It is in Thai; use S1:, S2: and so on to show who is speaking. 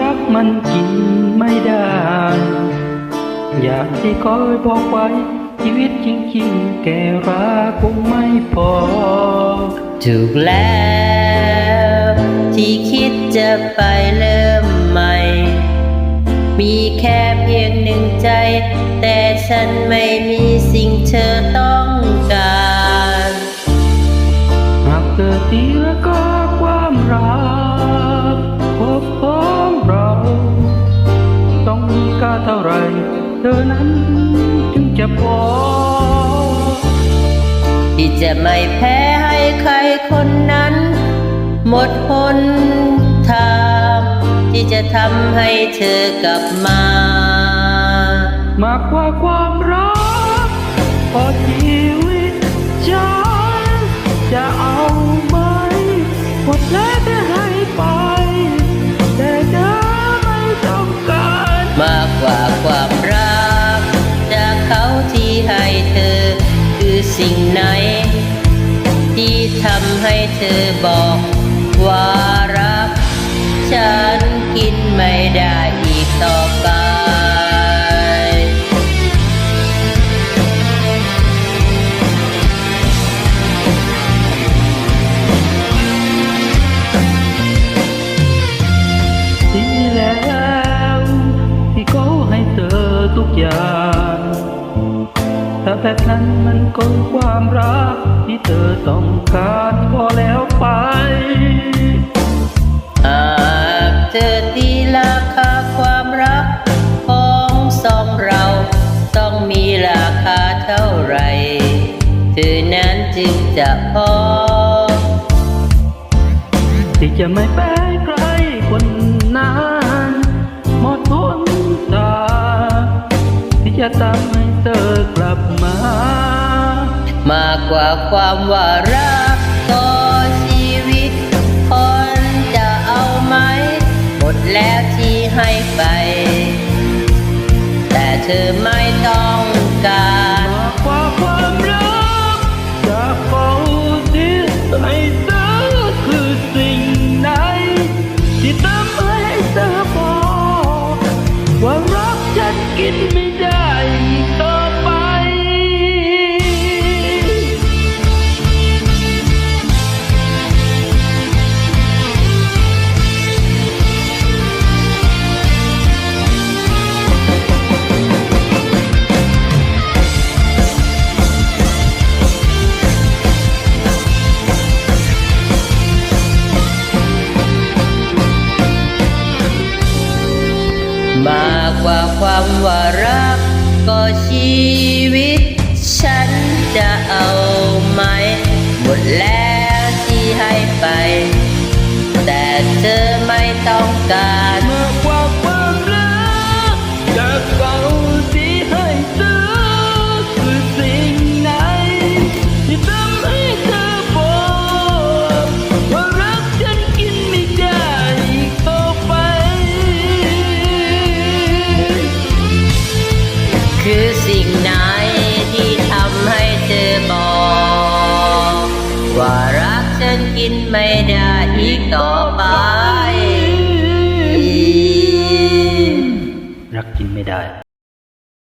S1: รักมันกินไม่ได้ อยากที่คอยบอกไว้ ชีวิตจริงๆ แกรักคงไม่พอ
S2: ถูกแล้ว ที่คิดจะไปเริ่มใหม่ มีแค่เพียงหนึ่งใจ แต่ฉันไม่มีสิ่งเธอต้องการ
S1: หากเกิดที่แล้วก็ ที่จะ
S2: ไม่แพ้ให้ใครคนนั้น หมดหนทางที่จะทำให้เธอกลับมา
S1: มากกว่าความรัก
S2: สิ่งไหน ที่ทำให้เธอบอกว่ารัก ฉันกินไม่ได้อีกต่อไป
S1: ดีแล้วที่เขาให้เธอทุกอย่าง แบบนั้นมันก็ความรัก ที่เธอต้องการก็แล้วไป
S2: หากเธอตีราคาความรัก ของสองเราต้องมีราคาเท่าไหร่เธอนั้นจึงจะพอ
S1: ที่จะไม่แพ้ใครคนนั้นหมดทุนตาที่จะทำให้เธอกลับ มา
S2: มากกว่าความว่ารักก็ชีวิตคนจะเอาไหม หมดแล้วที่ให้ไป แต่เธอไม่ต้องการ
S1: มากกว่าความว่ารัก ก็
S2: ชีวิต ฉันจะเอาไหมหมดแล้ว คือสิ่งไหนที่ทำให้เธอบอก ว่ารักฉันกินไม่ได้อีกต่อไป
S1: รักกินไม่ได้